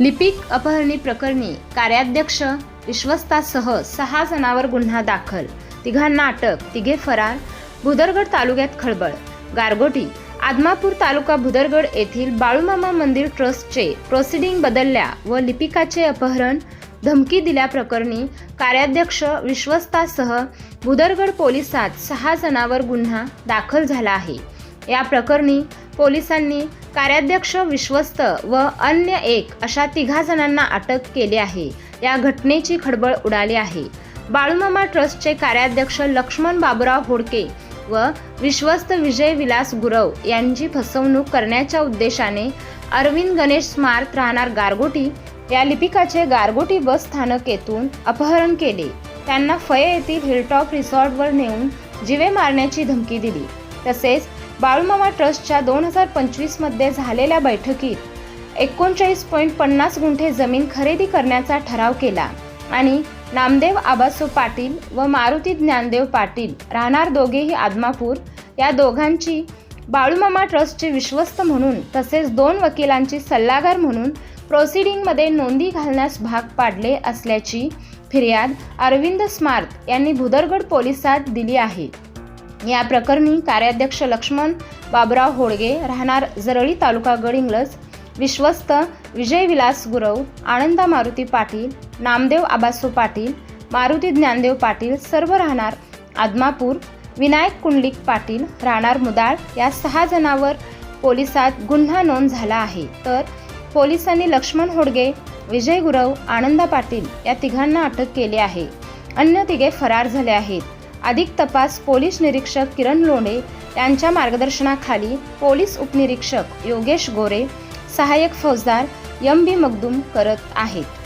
लिपिक अपहरणी प्रकरणी कार्याध्यक्ष विश्वस्तासह सहा जणांवर गुन्हा दाखल. तिघांना अटक तिघे फरार. भुदरगड तालुक्यात खळबळ. गारगोटी आदमापूर तालुका भुदरगड येथील बाळूमामा मंदिर ट्रस्टचे प्रोसिडिंग बदलल्या व लिपिकाचे अपहरण धमकी दिल्याप्रकरणी कार्याध्यक्ष विश्वस्तासह भुदरगड पोलिसात सहा जणांवर गुन्हा दाखल झाला आहे. या प्रकरणी पोलिसांनी कार्याध्यक्ष विश्वस्त व अन्य एक अशा तिघा जणांना अटक केली आहे. या घटनेची खळबळ उडाली आहे. बाळूमामा ट्रस्टचे कार्याध्यक्ष लक्ष्मण बाबुराव होडके व विश्वस्त विजय विलास गुरव यांची फसवणूक करण्याच्या उद्देशाने अरविंद गणेश स्मार्ट राहणार गारगोटी या लिपिकाचे गारगोटी बस स्थानक येथून अपहरण केले. त्यांना फये येथील हिलटॉप रिसॉर्टवर नेऊन जिवे मारण्याची धमकी दिली. तसेच बाळूमामा ट्रस्टच्या दोन हजार पंचवीसमध्ये झालेल्या बैठकीत एकोणचाळीस पॉईंट पन्नास गुंठे जमीन खरेदी करण्याचा ठराव केला. आणि नामदेव आबासो पाटील व मारुती ज्ञानदेव पाटील राहणार दोघेही आदमापूर या दोघांची बाळूमामा ट्रस्टचे विश्वस्त म्हणून तसेच दोन वकिलांची सल्लागार म्हणून प्रोसिडिंगमध्ये नोंदी घालण्यास भाग पाडले असल्याची फिर्याद अरविंद स्मार्त यांनी भुदरगड पोलिसात दिली आहे. या प्रकरणी कार्याध्यक्ष लक्ष्मण बाबराव होडगे राहणार जरळी तालुका गडिंग्लज विश्वस्त विजय विलास गुरव आनंदा मारुती पाटील नामदेव आबासो पाटील मारुती ज्ञानदेव पाटील सर्व राहणार आदमापूर. विनायक कुंडलिक पाटील राहणार मुदाळ. या सहा जणांवर पोलिसात गुन्हा नोंद झाला आहे. तर पोलिसांनी लक्ष्मण होडगे विजय गुरव आनंदा पाटील या तिघांना अटक केली आहे. अन्य तिघे फरार झाले आहेत. अधिक तपास पोलीस निरीक्षक किरण लोंढे यांच्या मार्गदर्शनाखाली पोलीस उपनिरीक्षक योगेश गोरे सहाय्यक फौजदार एम बी मगदूम करत आहेत.